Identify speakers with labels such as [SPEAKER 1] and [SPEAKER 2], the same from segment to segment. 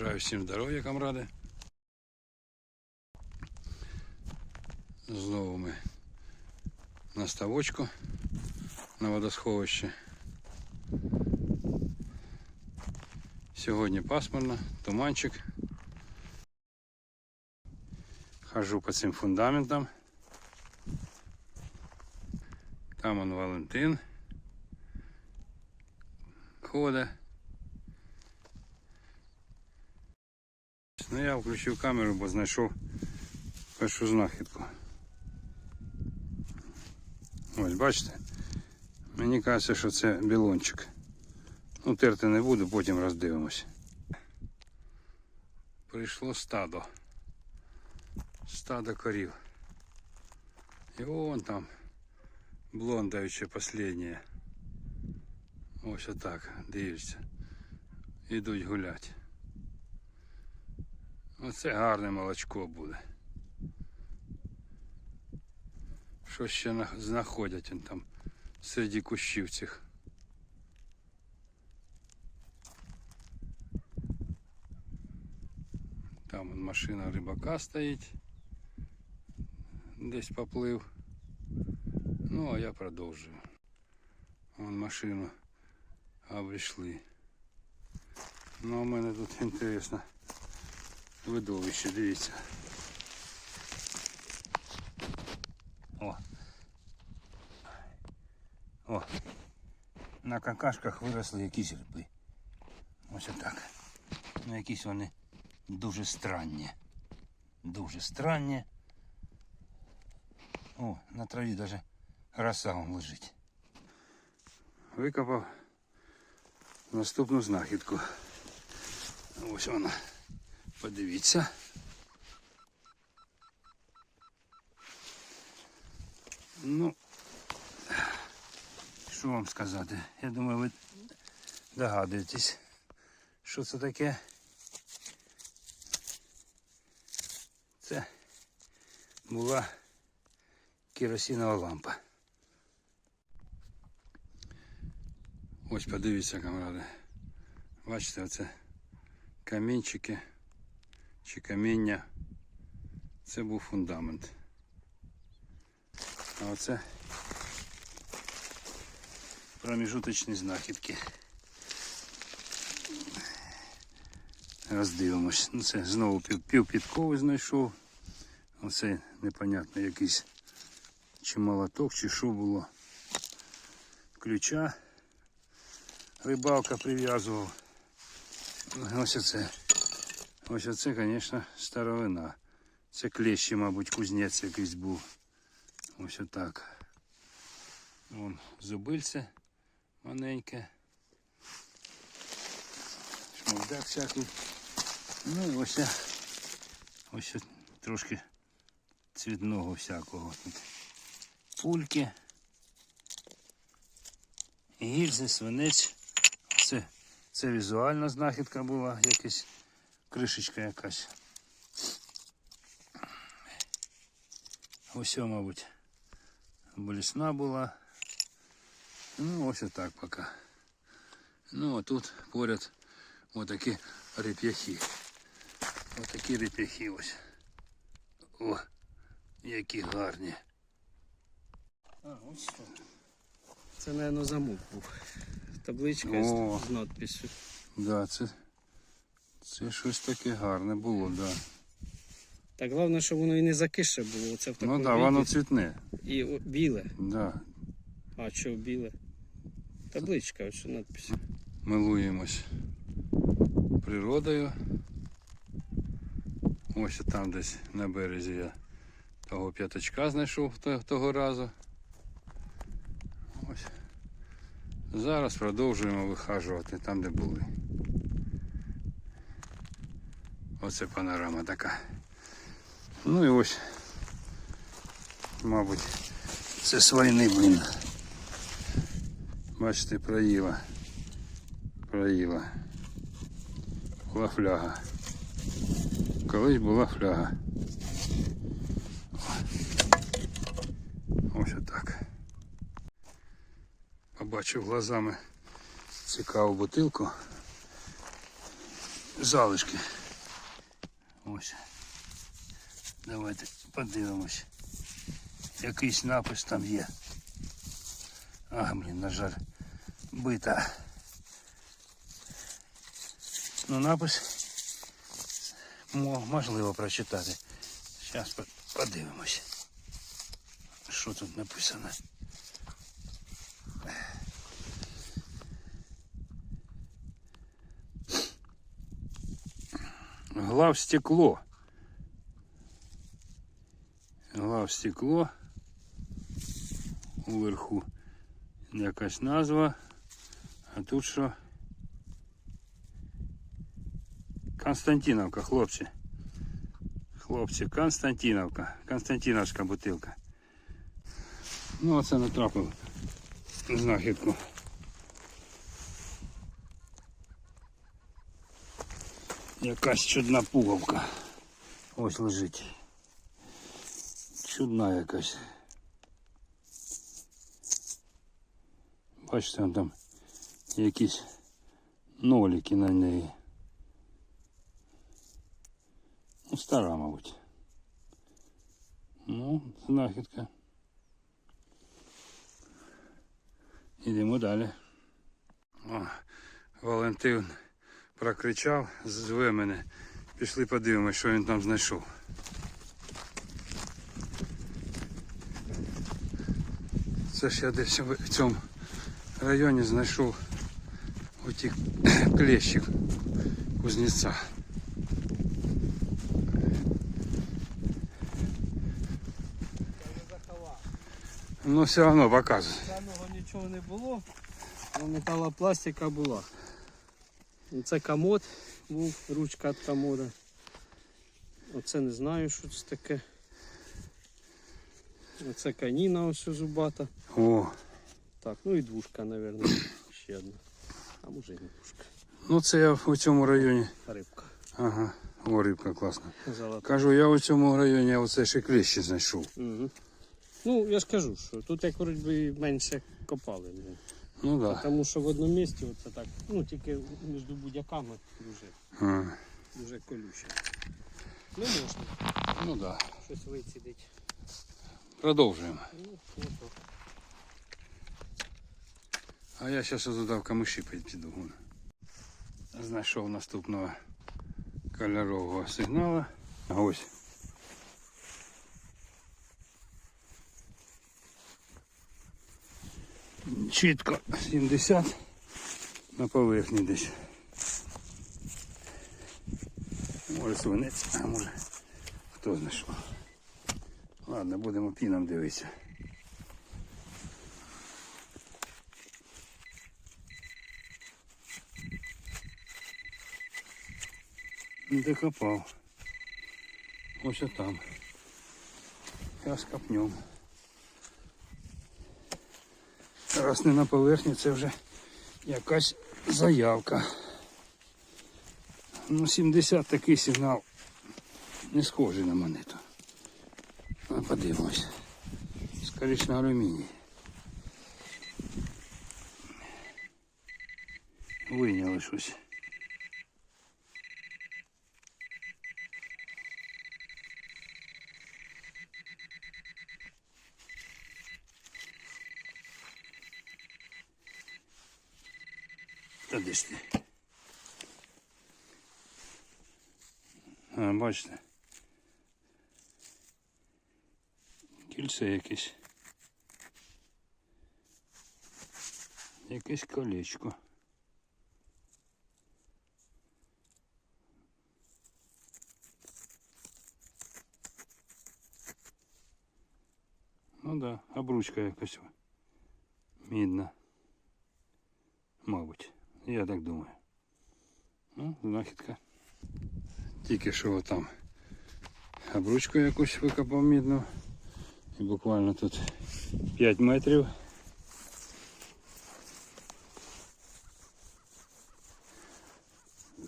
[SPEAKER 1] Бажаю всім здоров'я, камради. Знову ми на ставочку на водосховищі. Сьогодні пасмурно, туманчик. Хожу по цим фундаментам. Там он Валентин ходить. Ну включив камеру, бо знайшов першу знахідку. Ось бачите? Мені кажеться, що це білончик. Ну, терти не буду, потім роздивимось. Прийшло стадо. Стадо корів. І вон там блондаюче останнє. Ось отак, дивіться. Ідуть гулять. Оце гарне молочко буде. Що ще на- знаходять он там серед кущів цих. Там машина рибака стоїть. Десь поплив. Ну, а я продовжую. Вон машину обійшли. Ну, а в мене тут інтересно видовище, дивіться. О. О. На какашках виросли якісь гриби. Ось отак. Ну якісь вони дуже странні. Дуже странні. О, на траві навіть роса вон лежить. Викопав наступну знахідку. Ось вона. Подивіться. Ну, що вам сказати? Я думаю, ви догадуєтесь, що це таке. Це була керосинова лампа. Ось подивіться, камради. Бачите, оце камінчики чи каміння. Це був фундамент. А оце проміжуточні знахідки. Роздивимось. Ну це знову пів, знайшов. Оце непонятно якийсь чи молоток, чи що було. Ключа рибалка прив'язував. Ось оце. Ось оце, звісно, старовина. Це клещі, мабуть, кузнець якийсь був. Ось отак. Вон зубильце маленьке. Шмовдак всякий. Ну і ось, ось трошки цвітного всякого тут. Пульки. Гільзи, свинець. Це, це візуальна знахідка була, якась кришечка якась. Ось, мабуть, болісна була. Ну, ось отак поки. Ну, а тут поряд отакі реп'яхи. Отакі реп'яхи ось. О, які гарні.
[SPEAKER 2] А, ось що. Це, мабуть, замок був. Табличка
[SPEAKER 1] О.
[SPEAKER 2] з, з надписью.
[SPEAKER 1] Да, це, це щось таке гарне було, да.
[SPEAKER 2] Так головне, щоб воно і не закише було. Це в такому
[SPEAKER 1] Ну так, да, воно цвітне.
[SPEAKER 2] І о, біле.
[SPEAKER 1] Да.
[SPEAKER 2] А що біле? Табличка, ось надпись.
[SPEAKER 1] Милуємось природою. Ось там десь на березі я того п'ятачка знайшов того разу. Ось. Зараз продовжуємо вихажувати там, де були. Оце панорама така. Ну і ось, мабуть, це свайний блін. Бачите, проїла. Проїла. Була фляга. Колись була фляга. Ось отак. Побачив глазами цікаву бутилку. залишки. Ось. Давайте подивимось. Якийсь напис там є. А, блін, на жаль, бита. Ну, напис можливо прочитати. Зараз подивимось. Що тут написано? Глав стекло. Глав стекло. Уверху якась назва. А тут що? Константиновка, хлопці. Хлопці, Константиновка. Константиновська бутилка. Ну, оце натрапив знахідку. Якась чудна пуговка. Ось лежить. Чудна якась. Бачите, там якісь нолики на неї. Ну, стара, мабуть. Ну, знахідка. Ідемо далі. О, Валентин прокричав, зве мене. Пішли подивимось, що він там знайшов. Це ж я десь в цьому районі знайшов отих клещів кузнеця. Ну все одно показує.
[SPEAKER 2] Самого нічого не було, але металопластика була. Це комод був, ручка від комода. Оце не знаю, що це таке. Оце каніна ось зубата.
[SPEAKER 1] О,
[SPEAKER 2] Так, ну і двушка, мабуть, ще одна. А може і не двушка.
[SPEAKER 1] ну це я в цьому районі.
[SPEAKER 2] Рибка.
[SPEAKER 1] Ага, о, рибка класна.
[SPEAKER 2] Золота.
[SPEAKER 1] Кажу, я у цьому районі оце ще клещі знайшов.
[SPEAKER 2] Угу. Ну, я ж кажу, що тут як вроді менше копали. блін.
[SPEAKER 1] Ну так. Да.
[SPEAKER 2] Тому що в одному місці оце так, ну тільки між будь-яками дуже,
[SPEAKER 1] А,
[SPEAKER 2] дуже колюче. Ну можна,
[SPEAKER 1] ну да.
[SPEAKER 2] щось вицідить.
[SPEAKER 1] Продовжуємо.
[SPEAKER 2] Ну, ну, то.
[SPEAKER 1] А я зараз туди в камиші піду. Вон. Знайшов наступного кольорового сигнала. А ось. Чітко 70 на поверхні десь. Може свинець, а може хто знайшов. Ладно, будемо піном дивитися. Не докопав. Ось там. Зараз копнем. Раз не на поверхні, це вже якась заявка. Ну, 70 такий сигнал не схожий на монету. Ну, подивимось. Скоріше на алюміній. Вийняли щось. бачите. Кільце якесь. Якесь колечко. Ну да, обручка якась мідна. Мабуть, я так думаю. Ну, знахідка. Тільки що там обручку якусь викопав мідну. І буквально тут 5 метрів.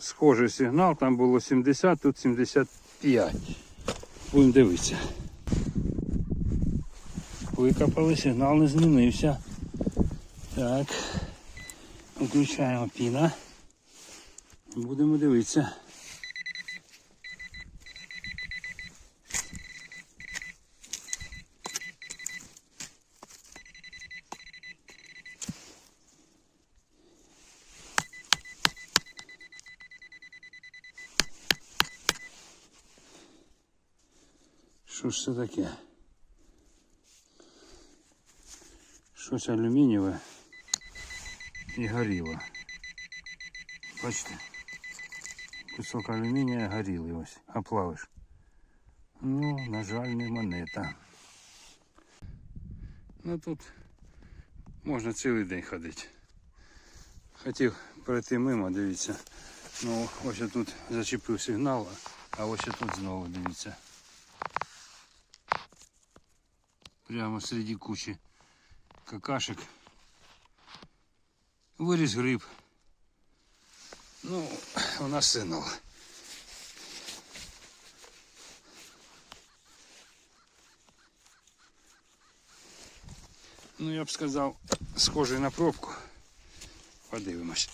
[SPEAKER 1] Схожий сигнал, там було 70, тут 75. Будемо дивитися. Викопали, сигнал не змінився. Так. Включаємо піна. Будемо дивитися. ж це таке? Щось алюмінієве і горіло. Бачите? Кусок алюмінія горілий ось, а плавиш. Ну, на жаль, не монета. Ну тут можна цілий день ходити. Хотів пройти мимо, дивіться. Ну, ось я тут зачепив сигнал, а ось я тут знову дивіться. Прямо серед кучі какашек. Виріс гриб. Ну, у нас сигнал. Ну, я б сказав, схожий на пробку. Подивимось.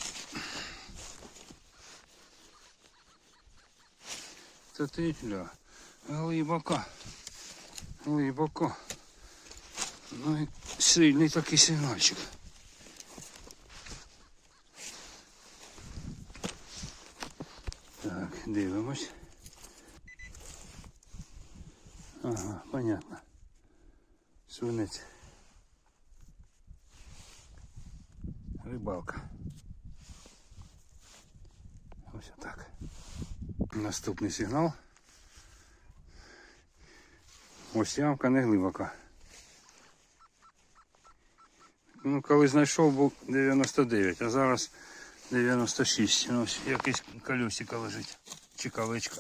[SPEAKER 1] Це ти, ля, глибоко. Глибоко. Ну і сильний такий сигнальчик. Так, дивимось. Ага, понятно. Свинець. Рибалка. Ось так. Наступний сигнал. Ось ямка не глибока. Ну, коли знайшов, був 99, а зараз 96. Ну, Ось якесь колесико лежить. Чи колечко.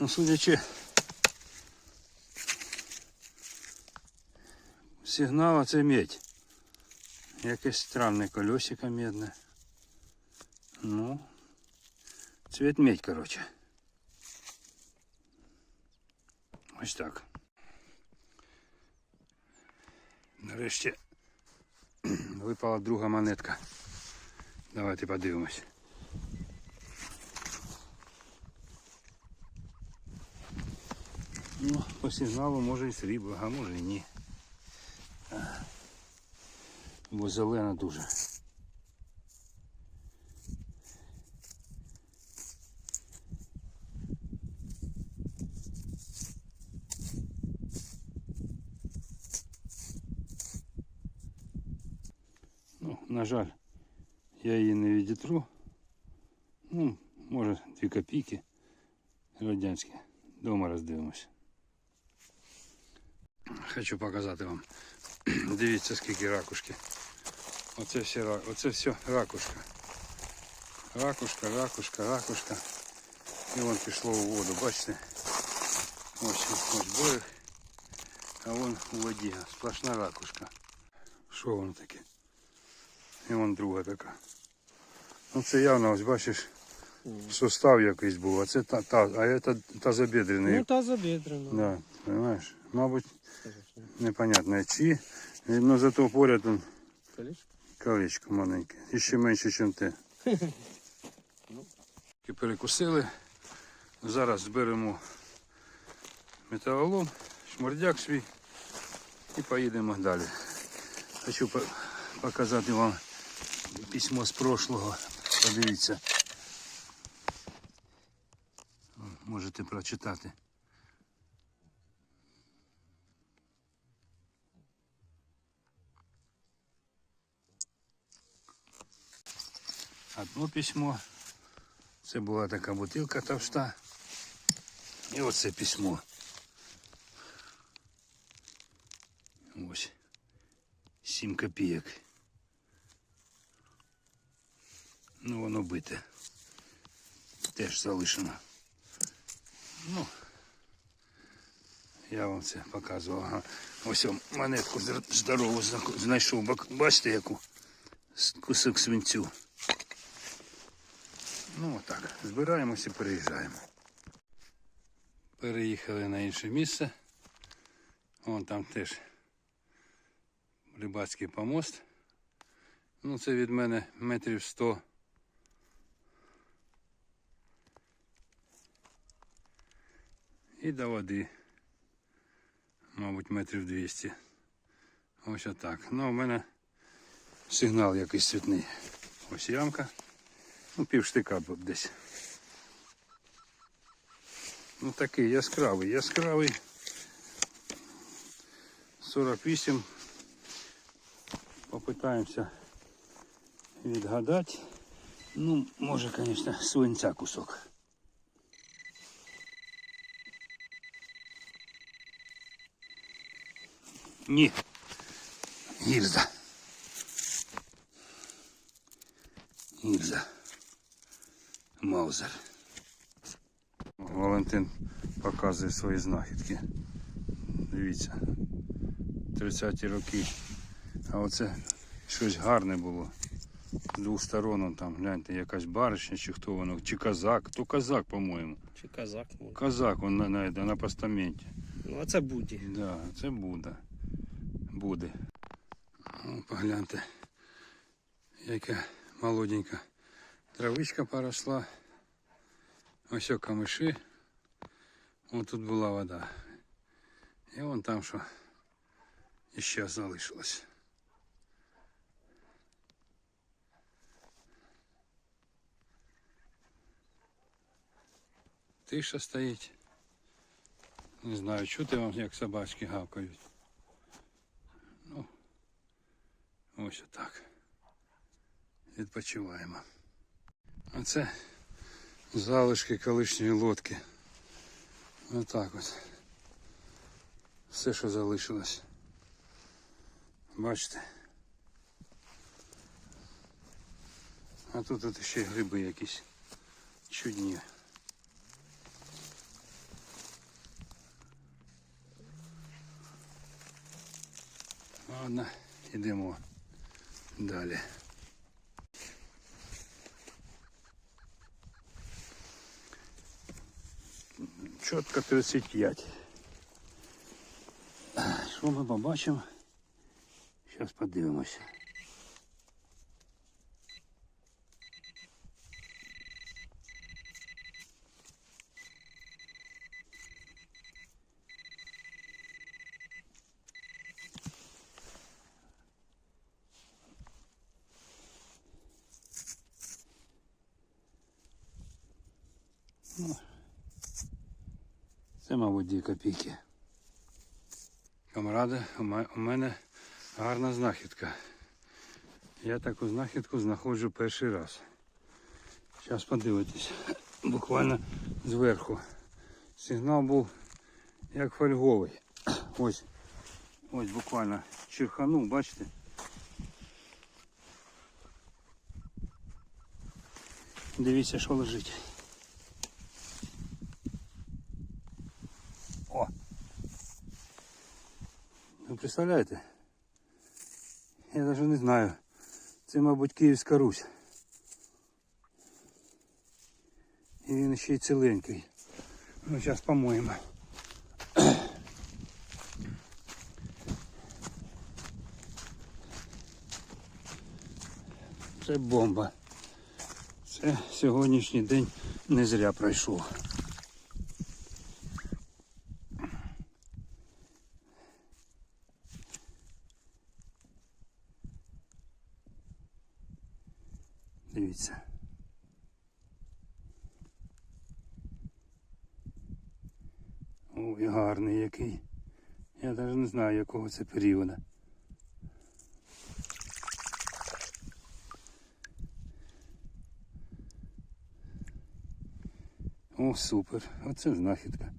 [SPEAKER 1] Ну, судячи сигнала, це медь. Якесь странне колесико медне. Ну, цвет медь, короче. Ось так. Нарешті випала друга монетка. Давайте подивимось. Ну, по сигналу може і срібло, а може і ні. Бо зелена дуже. жаль, я її не відітру. Ну, може, дві копійки радянські. Дома роздивимось. Хочу показати вам. Дивіться, скільки ракушки. Оце все, ра- оце все ракушка. Ракушка, ракушка, ракушка. І вон пішло у воду, бачите? Ось, ось берег. А вон у воді сплошна ракушка. Що воно таке? І вон друга така. Ну це явно, ось бачиш, сустав якийсь був, а це та, та а це тазобідрений.
[SPEAKER 2] Ну, та забідрена.
[SPEAKER 1] Да, понимаешь? Мабуть, непонятно чи. Ну зато поряд он колечко маленьке. І ще менше, ніж те. І перекусили. Зараз зберемо металолом, шмурдяк свій і поїдемо далі. Хочу показати вам письмо з прошлого. Подивіться. Можете прочитати. Одно письмо. Це була така бутилка товста. І оце письмо. Ось. 7 копійок. Ну, воно бите. Теж залишено. Ну, я вам це показував. Ага. Ось монетку здорову знайшов. Бачите яку? Кусок свинцю. Ну отак. Збираємося і переїжджаємо. Переїхали на інше місце. Вон там теж рибацький помост. Ну, це від мене метрів 100. І до води. Мабуть, метрів 200. Ось отак. Ну, у мене сигнал якийсь цвітний. Ось ямка. Ну, пів штика тут десь. Ну такий яскравий, яскравий. 48. Попитаємося відгадати. Ну, може, звісно, свинця кусок. Ні. Гільза. Гільза. Маузер. Валентин показує свої знахідки. Дивіться. 30-ті роки. А оце щось гарне було. З двох сторон там, гляньте, якась баришня чи хто воно, чи казак, то казак, по-моєму.
[SPEAKER 2] Чи казак може.
[SPEAKER 1] Казак он на, на, на постаменті.
[SPEAKER 2] Ну а це буді.
[SPEAKER 1] Да, це буде. Буде. О, погляньте, яка молоденька травичка поросла. Ось о. Ось тут була вода. І вон там що іще залишилось. Тиша стоїть. Не знаю, чути вам, як собачки гавкають. Ну, ось отак. Відпочиваємо. А це залишки колишньої лодки. Отак от. Все, що залишилось. Бачите? А тут от ще гриби якісь чудні. Ладно, йдемо далі. Чітко 35. Що ми побачимо? Зараз подивимося. Це, мабуть, дві копійки. Камради, у мене гарна знахідка. Я таку знахідку знаходжу перший раз. Зараз подивитись. Буквально зверху. Сигнал був як фольговий. Ось. Ось буквально черханув, бачите? Дивіться, що лежить. Представляєте? Я навіть не знаю. Це, мабуть, Київська Русь. І він ще й ціленький. Ну, зараз помоємо. Це бомба. Це сьогоднішній день не зря пройшов. Дивіться. Ой, гарний який. Я навіть не знаю, якого це періоду. О, супер. Оце знахідка.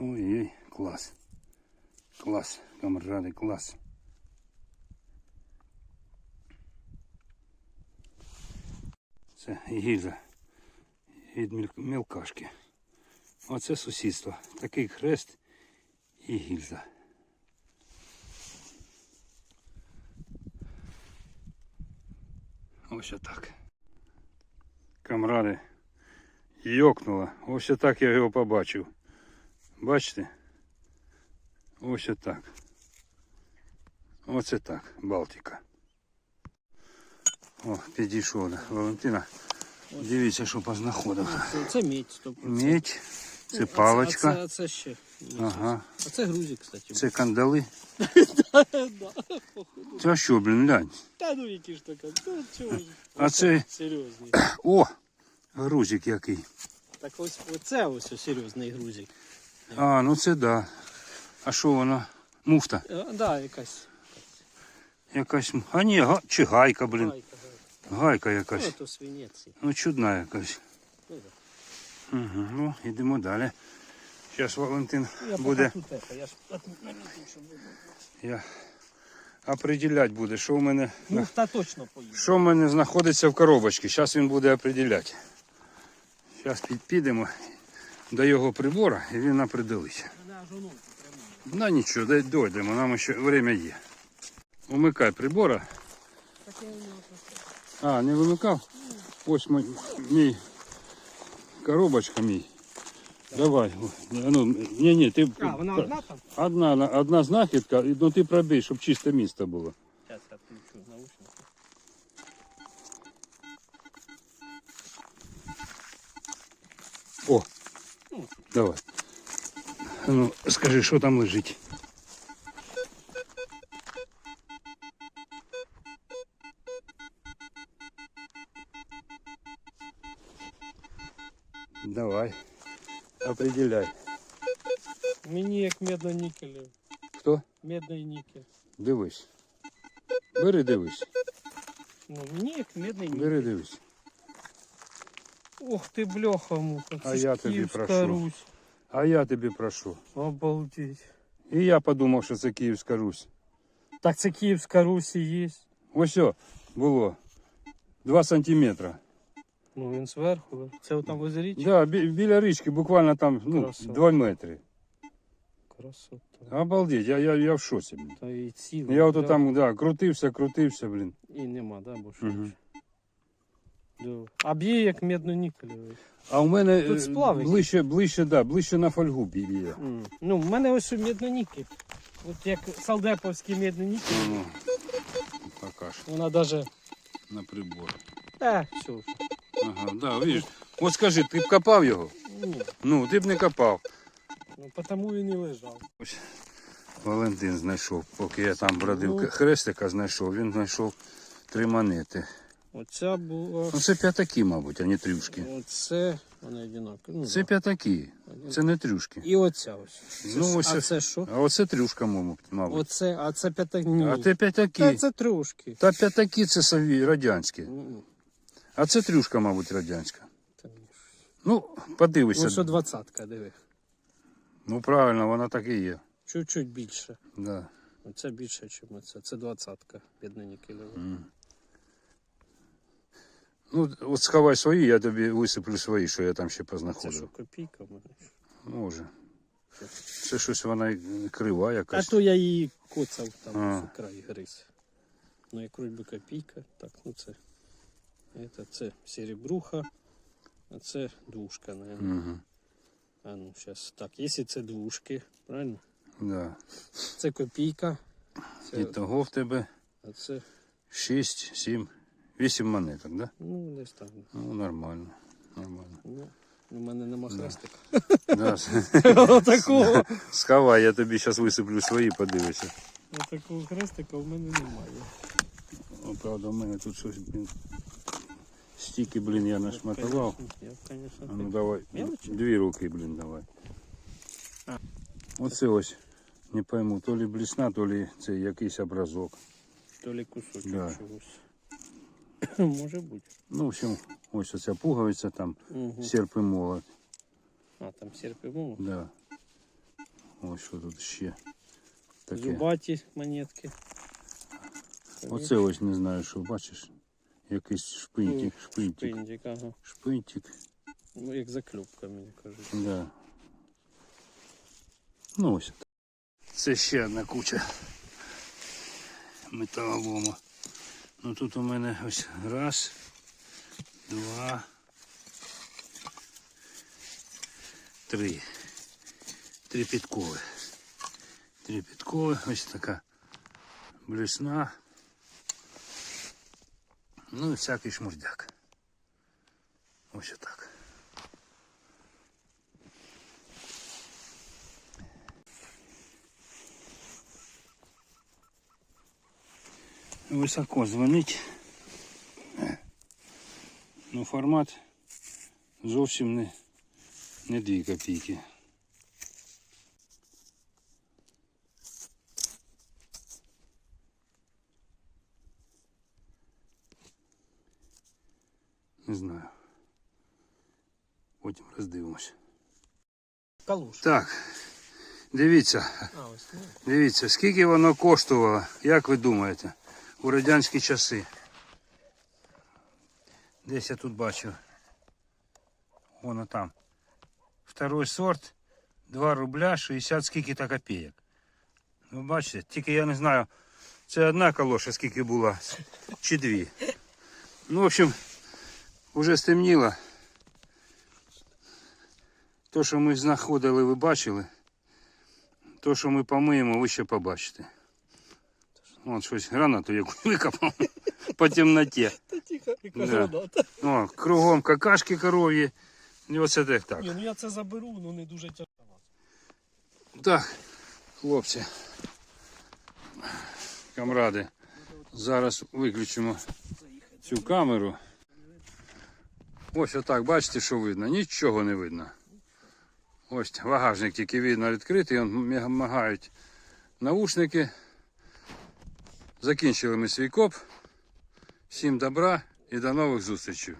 [SPEAKER 1] Ой-ой, клас. Клас, камради, клас. Це гільза від мілкашки. Оце сусідство. Такий хрест і гільза. Ось отак. Камради йокнуло. Ось отак я його побачив. Бачите? Ось отак. Оце так, Балтика. О, підійшов до Валентина. Дивіться, що познаходив.
[SPEAKER 2] Це, це медь 100%.
[SPEAKER 1] Медь,
[SPEAKER 2] Ну,
[SPEAKER 1] Це паличка,
[SPEAKER 2] А це, а це ще.
[SPEAKER 1] Ага.
[SPEAKER 2] А це грузик, кстати.
[SPEAKER 1] це кандали.
[SPEAKER 2] да.
[SPEAKER 1] Це що, блін, глянь.
[SPEAKER 2] Та ну які ж така. Ну чого ж.
[SPEAKER 1] А це-
[SPEAKER 2] Серйозний.
[SPEAKER 1] О, грузик який.
[SPEAKER 2] Так ось оце ось серйозний грузик.
[SPEAKER 1] А, ну це да. А що воно? Муфта.
[SPEAKER 2] А, да, якась.
[SPEAKER 1] Якась. А ні, га... чи гайка, блін.
[SPEAKER 2] Гайка, гайка.
[SPEAKER 1] Гайка
[SPEAKER 2] Ну,
[SPEAKER 1] якась.
[SPEAKER 2] то свинець.
[SPEAKER 1] Ну, чудна якась.
[SPEAKER 2] Ну.
[SPEAKER 1] Угу. Ну, йдемо далі. Зараз Валентин
[SPEAKER 2] Я
[SPEAKER 1] буде.
[SPEAKER 2] я
[SPEAKER 1] Я определять буде, що в мене.
[SPEAKER 2] Ну, та точно поїде.
[SPEAKER 1] Що в мене знаходиться в коробочці. Зараз він буде определяти. Зараз підемо до його прибора і він определить.
[SPEAKER 2] Аж.
[SPEAKER 1] Ну нічого, дай- дойдемо, нам ще время є. Умикай прибора. А, не вимикав? Ось мій коробочка мій. Давай. о, Ну, ні, ні, ти
[SPEAKER 2] А, вона одна там?
[SPEAKER 1] одна, одна знахідка, і- ну ти пробій, щоб чисте місто було.
[SPEAKER 2] Зараз я включу наушники.
[SPEAKER 1] О, давай. Ну, скажи, що там лежить. Определяй.
[SPEAKER 2] Мені як медно-нікель.
[SPEAKER 1] Хто?
[SPEAKER 2] Медний нікель.
[SPEAKER 1] Дивись. Бери, дивись.
[SPEAKER 2] Ну, мені як медний нікель.
[SPEAKER 1] Бери, дивись.
[SPEAKER 2] Ох ти бляха муха.
[SPEAKER 1] А
[SPEAKER 2] це ж
[SPEAKER 1] я тобі
[SPEAKER 2] Київська
[SPEAKER 1] прошу.
[SPEAKER 2] Русь.
[SPEAKER 1] А я тобі прошу.
[SPEAKER 2] Обалдеть.
[SPEAKER 1] І я подумав, що це Київська Русь.
[SPEAKER 2] Так це Київська Русь і є.
[SPEAKER 1] Ось о, було. Два сантиметра.
[SPEAKER 2] Ну він зверху. Це там возле річки.
[SPEAKER 1] Да, бі- біля річки, буквально там ну,
[SPEAKER 2] Красава.
[SPEAKER 1] 2 метри.
[SPEAKER 2] Красота.
[SPEAKER 1] Обалдеть, я, я, я в шоці. Блін.
[SPEAKER 2] Та і цілий.
[SPEAKER 1] Я ото там да, крутився, крутився, блін.
[SPEAKER 2] І нема, да, бо що.
[SPEAKER 1] Мгм.
[SPEAKER 2] Да. А б'є як медно-нікелевий.
[SPEAKER 1] А у мене
[SPEAKER 2] Тут
[SPEAKER 1] е,
[SPEAKER 2] сплави.
[SPEAKER 1] ближче, ближче, да, ближче на фольгу б'є.
[SPEAKER 2] М. Ну, в мене ось медно-нікель. От як салдеповський медно-нікель.
[SPEAKER 1] Ну, покаж
[SPEAKER 2] Вона даже.
[SPEAKER 1] на прибор.
[SPEAKER 2] Е, все вже.
[SPEAKER 1] Ага, да, видиш. От скажи, ти б копав його?
[SPEAKER 2] Ні.
[SPEAKER 1] Ну, ти б не копав.
[SPEAKER 2] Ну, тому він і лежав.
[SPEAKER 1] Валентин знайшов, поки я там бродив
[SPEAKER 2] Ну.
[SPEAKER 1] хрестика знайшов, він знайшов три монети.
[SPEAKER 2] Оця була.
[SPEAKER 1] Ну це п'ятаки, мабуть, а не трюшки.
[SPEAKER 2] Оце. Вони одинакові. Ну,
[SPEAKER 1] Це
[SPEAKER 2] да.
[SPEAKER 1] п'ятаки, це не трюшки.
[SPEAKER 2] І оця ось.
[SPEAKER 1] Ну, ось
[SPEAKER 2] а
[SPEAKER 1] це-
[SPEAKER 2] це що?
[SPEAKER 1] А оце трюшка, мабуть, мабуть.
[SPEAKER 2] Оце, а це п'ята... Ні.
[SPEAKER 1] А це п'ятаки.
[SPEAKER 2] Та це трошки.
[SPEAKER 1] Та п'ятаки це сові, радянські.
[SPEAKER 2] М,
[SPEAKER 1] А це трюшка, мабуть, радянська. Ну, подивися.
[SPEAKER 2] Ну, що двадцятка, диви.
[SPEAKER 1] Ну правильно, вона так і є.
[SPEAKER 2] Чуть-чуть більше.
[SPEAKER 1] Да.
[SPEAKER 2] Оце більше, ніж оце. Це двадцятка, бідна Нікелева.
[SPEAKER 1] Ну, от сховай свої, я тобі висиплю свої, що я там ще познаходжу.
[SPEAKER 2] Це що, копійка мене?
[SPEAKER 1] Може. Це щось вона крива
[SPEAKER 2] А то я її коцав там
[SPEAKER 1] А.
[SPEAKER 2] край гриз. Ну, як би копійка. Так, ну це. Это, це серебруха, а це двушка, наверное.
[SPEAKER 1] Угу.
[SPEAKER 2] А ну, зараз. Так, якщо це двушки, правильно?
[SPEAKER 1] Да.
[SPEAKER 2] Це копійка. Це,
[SPEAKER 1] І того в тебе
[SPEAKER 2] а це,
[SPEAKER 1] 6, 7, 8 монеток, да?
[SPEAKER 2] ну, десь так.
[SPEAKER 1] Ну, нормально. Нормально.
[SPEAKER 2] Ну, у мене нема хрестика.
[SPEAKER 1] Да.
[SPEAKER 2] Отакого.
[SPEAKER 1] Сховай, я тобі зараз висиплю свої, подивися.
[SPEAKER 2] Отакого хрестика в мене немає.
[SPEAKER 1] О, правда, у мене тут щось, блін. Стільки, блін, я нашматував.
[SPEAKER 2] Я, конечно,
[SPEAKER 1] А ну давай.
[SPEAKER 2] Мелочі?
[SPEAKER 1] Дві руки, блін, давай.
[SPEAKER 2] А.
[SPEAKER 1] Оце ось. Не пойму, то ли блісна, то ли це якийсь образок.
[SPEAKER 2] то ли кусочок
[SPEAKER 1] Да.
[SPEAKER 2] чогось. Може бути.
[SPEAKER 1] Ну, в общем, ось оця пуговиця там,
[SPEAKER 2] Угу.
[SPEAKER 1] серп і молот.
[SPEAKER 2] А, там серп і молот.
[SPEAKER 1] Да. Ось що тут ще. Таке.
[SPEAKER 2] Зубаті монетки.
[SPEAKER 1] Оце ось не знаю, що бачиш. Якийсь шпинтик,
[SPEAKER 2] Ну,
[SPEAKER 1] шпинтик,
[SPEAKER 2] ага.
[SPEAKER 1] шпинтик.
[SPEAKER 2] Ну, як заклюпка, мені кажуть.
[SPEAKER 1] Да. Ну ось. Це ще одна куча металолому. Ну тут у мене ось раз, два, три. Три підкови. Три підкови. Ось така блесна. Ну і всякий шмурдяк. Ось отак. Високо дзвонить. Ну формат зовсім не, не 2 копійки. Знаю. Потім роздивимось.
[SPEAKER 2] Калуш.
[SPEAKER 1] Так, дивіться,
[SPEAKER 2] А, ось ну.
[SPEAKER 1] дивіться, скільки воно коштувало, як ви думаєте, у радянські часи? Десь я тут бачу. Воно там. Второй сорт 2 рубля 60 скільки-то копійок. Ви бачите, тільки я не знаю, це одна калоша скільки була, чи дві. Ну, в общем, вже стемніло. То, що ми знаходили, ви бачили. То, що ми помиємо, ви ще побачите. От щось гранату яку викопав по темноті. О, кругом какашки коров'ї. І оце так так.
[SPEAKER 2] Ні, ну я це заберу, ну не дуже тяжко.
[SPEAKER 1] Так, хлопці. Камради. Зараз виключимо цю камеру. Ось отак, бачите, що видно? Нічого не видно. Ось вагажник тільки видно відкритий, магають наушники. Закінчили ми свій коп. Всім добра і до нових зустрічей.